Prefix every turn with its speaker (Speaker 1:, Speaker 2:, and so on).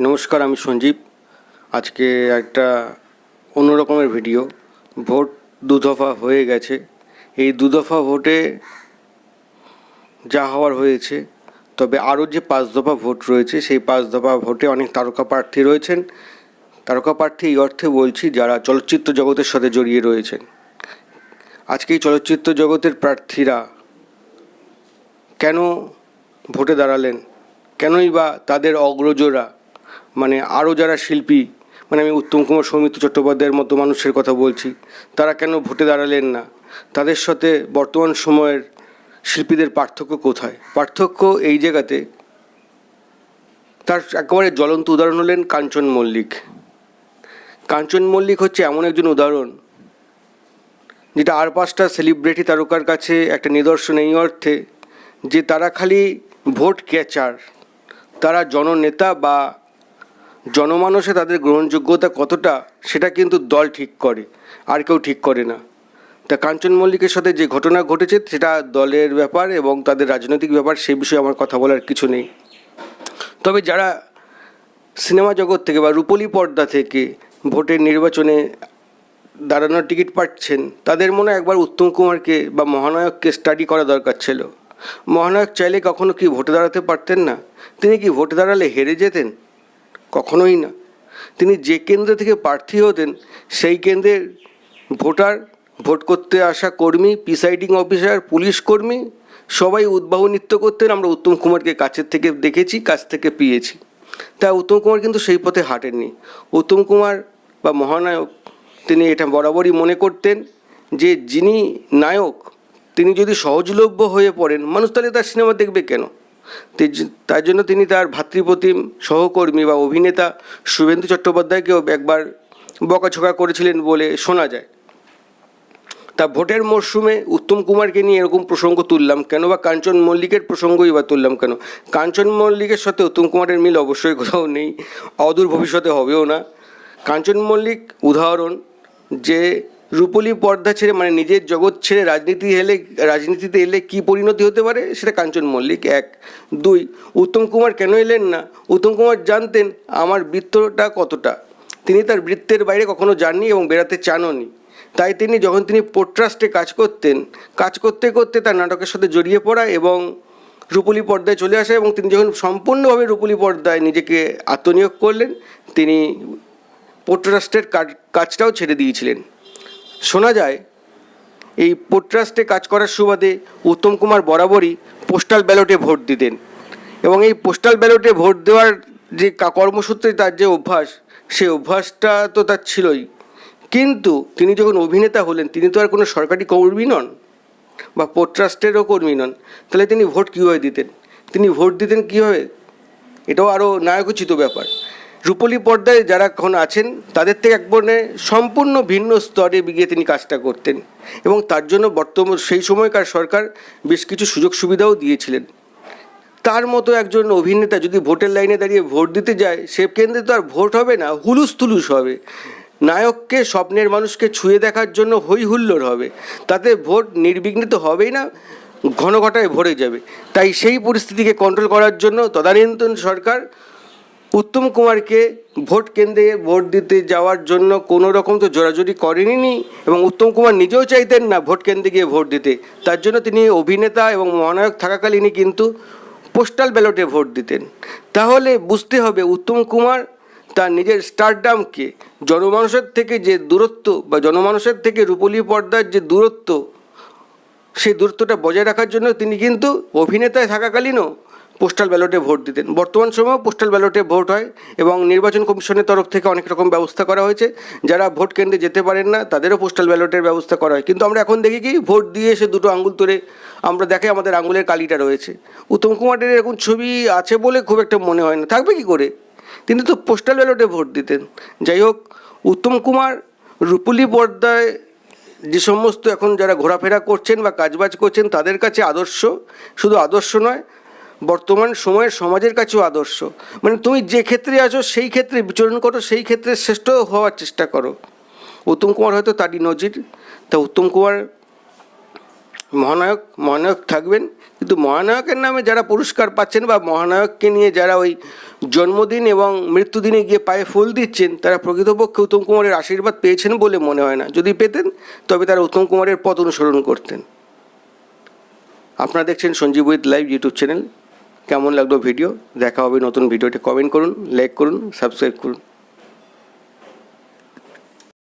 Speaker 1: নমস্কার, আমি সঞ্জীব। আজকে একটা অন্য রকমের ভিডিও। ভোট দুদফা হয়ে গেছে। এই দুদফা ভোটে যা হওয়ার হয়েছে, তবে আরও যে পাঁচ দফা ভোট রয়েছে, সেই পাঁচ দফা ভোটে অনেক তারকা প্রার্থী রয়েছেন। তারকা প্রার্থী এই অর্থে বলছি, যারা চলচ্চিত্র জগতের সাথে জড়িয়ে রয়েছেন। আজকে এই চলচ্চিত্র জগতের প্রার্থীরা কেন ভোটে দাঁড়ালেন? কেনই বা তাদের অগ্রজরা মানে আরও যারা শিল্পী মানে আমি উত্তম কুমার সৌমিত্র চট্টোপাধ্যায়ের মতো মানুষের কথা বলছি, তারা কেন ভোটে দাঁড়ালেন না? তাদের সাথে বর্তমান সময়ের শিল্পীদের পার্থক্য কোথায়? পার্থক্য এই জায়গাতে তার একেবারে জ্বলন্ত উদাহরণ হলেন কাঞ্চন মল্লিক। কাঞ্চন মল্লিক হচ্ছে এমন একজন উদাহরণ, যেটা আর পাঁচটা সেলিব্রিটি তারকার কাছে একটা নিদর্শন এই অর্থে, যে তারা খালি ভোট ক্যাচার তারা জননেতা বা জনমানসে তাদের গ্রহণযোগ্যতা কতটা, সেটা কিন্তু দল ঠিক করে, আর কেউ ঠিক করে না। তা কাঞ্চন মল্লিকের সাথে যে ঘটনা ঘটেছে, সেটা দলের ব্যাপার এবং তাদের রাজনৈতিক ব্যাপার, সে বিষয়ে আমার কথা বলার কিছু নেই। তবে যারা সিনেমা জগৎ থেকে বা রূপলি পর্দা থেকে ভোটের নির্বাচনে দাঁড়ানোর টিকিট পাচ্ছেন, তাদের মনে একবার উত্তম কুমারকে বা মহানায়ককে স্টাডি করা দরকার ছিল। মহানায়ক চাইলে কখনো কি ভোটে দাঁড়াতে পারতেন না? তিনি কি ভোটে দাঁড়ালে হেরে যেতেন? কখনোই না। তিনি যে কেন্দ্র থেকে প্রার্থী হতেন সেই কেন্দ্রের ভোটার, ভোট করতে আসা কর্মী, প্রিসাইডিং অফিসার, পুলিশ কর্মী, সবাই উদ্বাহ নৃত্য করতেন। আমরা উত্তম কুমারকে কাছের থেকে দেখেছি, কাছ থেকে পেয়েছি। তাই উত্তম কুমার কিন্তু সেই পথে হাঁটেননি। উত্তম কুমার বা মহানায়ক তিনি এটা বরাবরই মনে করতেন যে, যিনি নায়ক, তিনি যদি সহজলভ্য হয়ে পড়েন, মানুষ তাহলে তার সিনেমা দেখবে কেন? তার জন্য তিনি তার ভাতৃপ্রতিম সহকর্মী বা অভিনেতা শুভেন্দু চট্টোপাধ্যায়কেও একবার বকাছোকা করেছিলেন বলে শোনা যায়। তা ভোটের মরশুমে উত্তম কুমারকে নিয়ে এরকম প্রসঙ্গ তুললাম কেন বা কাঞ্চন মল্লিকের প্রসঙ্গই বা তুললাম কেন? কাঞ্চন মল্লিকের সাথে উত্তম কুমারের মিল অবশ্যই কোথাও নেই, অদূর ভবিষ্যতে হবেও না। কাঞ্চন মল্লিক উদাহরণ যে রূপলি পর্দা ছেড়ে মানে নিজের জগৎ ছেড়ে রাজনীতি এলে, রাজনীতিতে এলে কী পরিণতি হতে পারে? সেটা কাঞ্চন মল্লিক, এক। দুই, উত্তম কুমার কেন এলেন না? উত্তম কুমার জানতেন আমার বৃত্তটা কতটা। তিনি তার বৃত্তের বাইরে কখনো যাননি এবং বেড়াতে চানওনি। তাই তিনি যখন তিনি পোট্রাস্টে কাজ করতেন, কাজ করতে করতে তার নাটকের সাথে জড়িয়ে পড়া এবং রূপলি পর্দায় চলে আসা এবং তিনি যখন সম্পূর্ণভাবে রূপলি পর্দায় নিজেকে আত্মনিয়োগ করলেন, তিনি পোট্রাস্টের কাজ, কাজটাও ছেড়ে দিয়েছিলেন। শোনা যায়, এই পোট্রাস্টে কাজ করার সুবাদে উত্তম কুমার বরাবরই পোস্টাল ব্যালটে ভোট দিতেন। এবং এই পোস্টাল ব্যালটে ভোট দেওয়ার যে কর্মসূত্রে তার যে অভ্যাস সেই অভ্যাসটা তো তার ছিলই। কিন্তু তিনি যখন অভিনেতা হলেন, তিনি তো আর কোনো সরকারি কর্মী নন বা পোট্রাস্টেরও কর্মী নন। তাহলে তিনি ভোট কীভাবে দিতেন? তিনি ভোট দিতেন কীভাবে? এটাও আরও নায়কোচিত ব্যাপার। রূপলি পর্দায় যারা এখন আছেন, তাদের থেকে এক একবারে সম্পূর্ণ ভিন্ন স্তরে গিয়ে তিনি কাজটা করতেন এবং তার জন্য বর্তমান সেই সময়কার সরকার বেশ কিছু সুযোগ সুবিধাও দিয়েছিলেন। তার মতো একজন অভিনেতা যদি ভোটের লাইনে দাঁড়িয়ে ভোট দিতে যায়, সে কেন্দ্রে তো আর ভোট হবে না হুলুস তুলুস হবে। নায়ককে, স্বপ্নের মানুষকে ছুঁয়ে দেখার জন্য হই হুল্লোড় হবে। তাতে ভোট নির্বিঘ্নে তো হবেই না ঘন ঘটায় ভরে যাবে। তাই সেই পরিস্থিতিকে কন্ট্রোল করার জন্য তদানীন্তন সরকার উত্তম কুমারকে ভোট কেন্দ্রে ভোট দিতে যাওয়ার জন্য কোনো রকম তো জোরাজুরি করেনি এবং উত্তম কুমার নিজেও চাইতেন না ভোট কেন্দ্রে গিয়ে ভোট দিতে। তার জন্য তিনি অভিনেতা এবং মহানায়ক থাকাকালীনই কিন্তু পোস্টাল ব্যালটে ভোট দিতেন। তাহলে বুঝতে হবে উত্তম কুমার তার নিজের স্টারডামকে, জনমানুষের থেকে যে দূরত্ব বা জনমানুষের থেকে রূপলী পর্দার যে দূরত্ব, সেই দূরত্বটা বজায় রাখার জন্য তিনি কিন্তু অভিনেতায় থাকাকালীনও পোস্টাল ব্যালটে ভোট দিতেন। বর্তমান সময়েও পোস্টাল ব্যালটে ভোট হয় এবং নির্বাচন কমিশনের তরফ থেকে অনেক রকম ব্যবস্থা করা হয়েছে। যারা ভোট কেন্দ্রে যেতে পারেন না, তাদেরও পোস্টাল ব্যালটের ব্যবস্থা করা হয়। কিন্তু আমরা এখন দেখি কি, ভোট দিয়ে এসে দুটো আঙ্গুল তুলে আমরা দেখে আমাদের আঙ্গুলের কালিটা রয়েছে। উত্তম কুমারের এরকম ছবি আছে বলে খুব একটা মনে হয় না। থাকবে কি করে? তিনি তো পোস্টাল ব্যালটে ভোট দিতেন। যাই হোক, উত্তম কুমার, রূপলি পর্দায় যে সমস্ত এখন যারা ঘোরাফেরা করছেন বা কাজবাজ করছেন, তাদের কাছে আদর্শ। শুধু আদর্শ নয় বর্তমান সময়ের সমাজের কাছেও আদর্শ। মানে তুমি যে ক্ষেত্রে আছো, সেই ক্ষেত্রে বিচরণ করো, সেই ক্ষেত্রে শ্রেষ্ঠ হওয়ার চেষ্টা করো। উত্তম কুমার হয়তো তারই নজির। তা উত্তম কুমার মহানায়ক মহানায়ক থাকবেন। কিন্তু মহানায়কের নামে যারা পুরস্কার পাচ্ছেন বা মহানায়ককে নিয়ে যারা ওই জন্মদিন এবং মৃত্যুদিনে গিয়ে পায়ে ফুল দিচ্ছেন, তারা প্রকৃতপক্ষে উত্তম কুমারের আশীর্বাদ পেয়েছেন বলে মনে হয় না। যদি পেতেন, তবে তারা উত্তম কুমারের পথ অনুসরণ করতেন। আপনারা দেখছেন Sanjib with live YouTube channel. কেমন লাগল ভিডিও দেখা হবে নতুন ভিডিওটি কমেন্ট করুন লাইক করুন সাবস্ক্রাইব করুন।